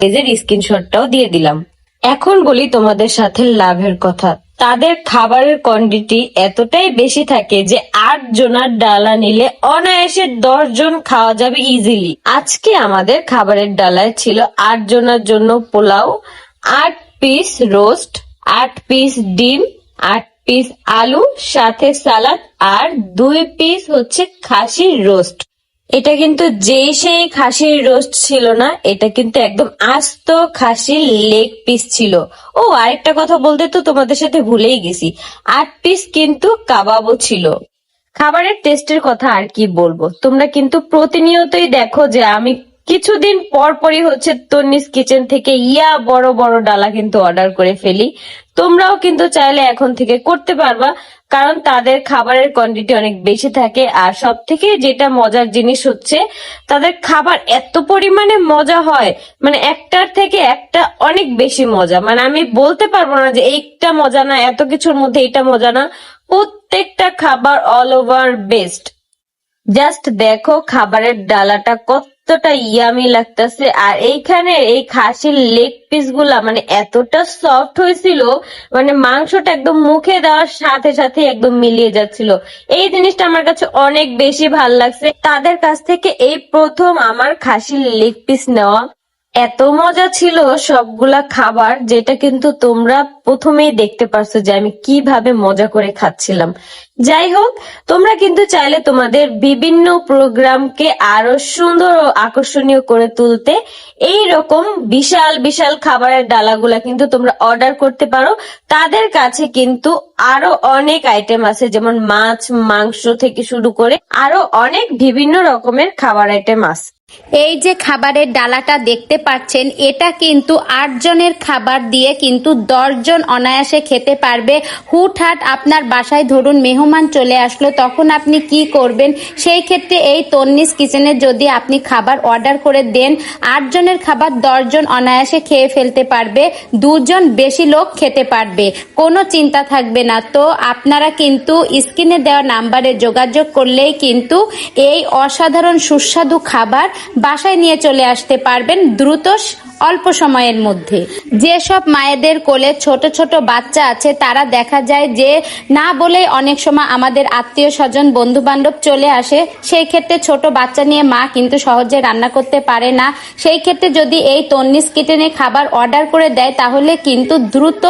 পেজের স্ক্রিনশটটাও দিয়ে দিলাম। এখন বলি তোমাদের সাথে লাভের কথা। তাদের খাবারের কোয়ান্টিটি এতটাই বেশি থাকে যে আট জনার ডালা নিলে অনায়াসে দশ জন খাওয়া যাবে ইজিলি আজকে আমাদের খাবারের ডালায় ছিল আট জনের জন্য পোলাও, আট পিস রোস্ট আট পিস ডিম, আট পিস আলু, সাথে সালাদ, আর দুই পিস হচ্ছে খাসির রোস্ট এটা কিন্তু যেই সেই খাসির রোস্ট ছিল না, এটা কিন্তু একদম আস্ত খাসির লেগ পিস ছিল। ও, আরেকটা কথা বলতে তো তোমাদের সাথে ভুলেই গেছি। আট পিস কিন্তু কাবাবও ছিল। খাবারের টেস্টের কথা আর কি বলব? তোমরা কিন্তু প্রতিনিয়তই দেখো যে আমি কিছুদিন পর পরই হচ্ছে তন্নিস কিচেন থেকে ইয়া বড় বড় ডালা কিন্তু অর্ডার করে ফেলি। তোমরাও কিন্তু চাইলে এখন থেকে করতে পারবা, কারণ তাদের খাবারের কোয়ান্টিটি অনেক বেশি থাকে, আর সব থেকে যেটা মজার জিনিস হচ্ছে, তাদের খাবার এত পরিমাণে মজা হয় মানে একটার থেকে একটা অনেক বেশি মজা। মানে আমি বলতে পারব না যে এইটা মজা না, এত কিছুর মধ্যে এটা মজা না, প্রত্যেকটা খাবার অল ওভার বেস্ট জাস্ট দেখো খাবারের ডালাটা কতটা ইয়ামি লাগতেছে। আর এইখানে এই খাসির লেগ পিসগুলা মানে এতটা সফট হয়েছিল মানে মাংসটা একদম মুখে দেওয়ার সাথে সাথে একদম মিলিয়ে যাচ্ছিল। এই জিনিসটা আমার কাছে অনেক বেশি ভালো লাগছে। তাদের কাছ থেকে এই প্রথম আমার খাসির লেগ পিস নেওয়া এত মজা ছিল সবগুলা খাবার যেটা কিন্তু তোমরা প্রথমেই দেখতে পারছ যে আমি কীভাবে মজা করে খাচ্ছিলাম। যাই হোক, তোমরা কিন্তু চাইলে তোমাদের বিভিন্ন প্রোগ্রামকে আরও সুন্দর ও আকর্ষণীয় করে তুলতে এই রকম বিশাল বিশাল খাবারের ডালাগুলা কিন্তু তোমরা অর্ডার করতে পারো। তাদের কাছে কিন্তু আরও অনেক আইটেম আছে, যেমন মাছ, মাংস থেকে শুরু করে আরও অনেক বিভিন্ন রকমের খাবার আইটেম আছে। এই যে খাবারের ডালাটা দেখতে পাচ্ছেন, এটা কিন্তু আটজনের খাবার দিয়ে কিন্তু দশজন অনায়াসে খেতে পারবে। হুটহাট আপনার বাসায় ধরুন মেহমান চলে আসলো, তখন আপনি কি করবেন? সেই ক্ষেত্রে এই তন্নিস কিচেনে যদি আপনি খাবার অর্ডার করে দেন আটজনের খাবার দশজন অনায়াসে খেয়ে ফেলতে পারবে, দুজন বেশি লোক খেতে পারবে। কোনো চিন্তা থাকবে না। তো আপনারা কিন্তু স্ক্রিনে দেওয়া নাম্বারে যোগাযোগ করলেই কিন্তু এই অসাধারণ সুস্বাদু খাবার বাসায় নিয়ে চলে আসতে পারবেন দ্রুত অল্প সময়ের মধ্যে। যেসব মায়েদের কোলে ছোট ছোট বাচ্চা আছে, তারা দেখা যায় যে না বলেই অনেক সময় আমাদের আত্মীয় স্বজন বন্ধু বান্ধব চলে আসে। সেই ক্ষেত্রে ছোট বাচ্চা নিয়ে মা কিন্তু সহজে রান্না করতে পারে না। সেই ক্ষেত্রে যদি এই তন্নিস কিচেনে খাবার অর্ডার করে দেয়, তাহলে কিন্তু দ্রুত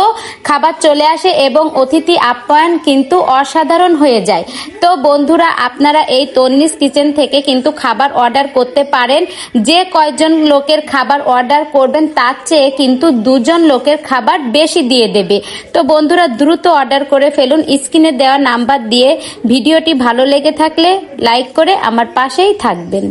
খাবার চলে আসে এবং অতিথি আপ্যায়ন কিন্তু অসাধারণ হয়ে যায়। তো বন্ধুরা, আপনারা এই তন্নিস কিচেন থেকে কিন্তু খাবার অর্ডার করতে পারেন। যে কয়জন লোকের খাবার অর্ডার করবেন, তার চেয়ে কিন্তু দুজন লোকের খাবার বেশি দিয়ে দেবে। তো বন্ধুরা, দ্রুত অর্ডার করে ফেলুন। স্ক্রিনে দেওয়া নাম্বার দিয়ে ভিডিওটি ভালো লেগে থাকলে লাইক করে আমার পাশেই থাকবেন।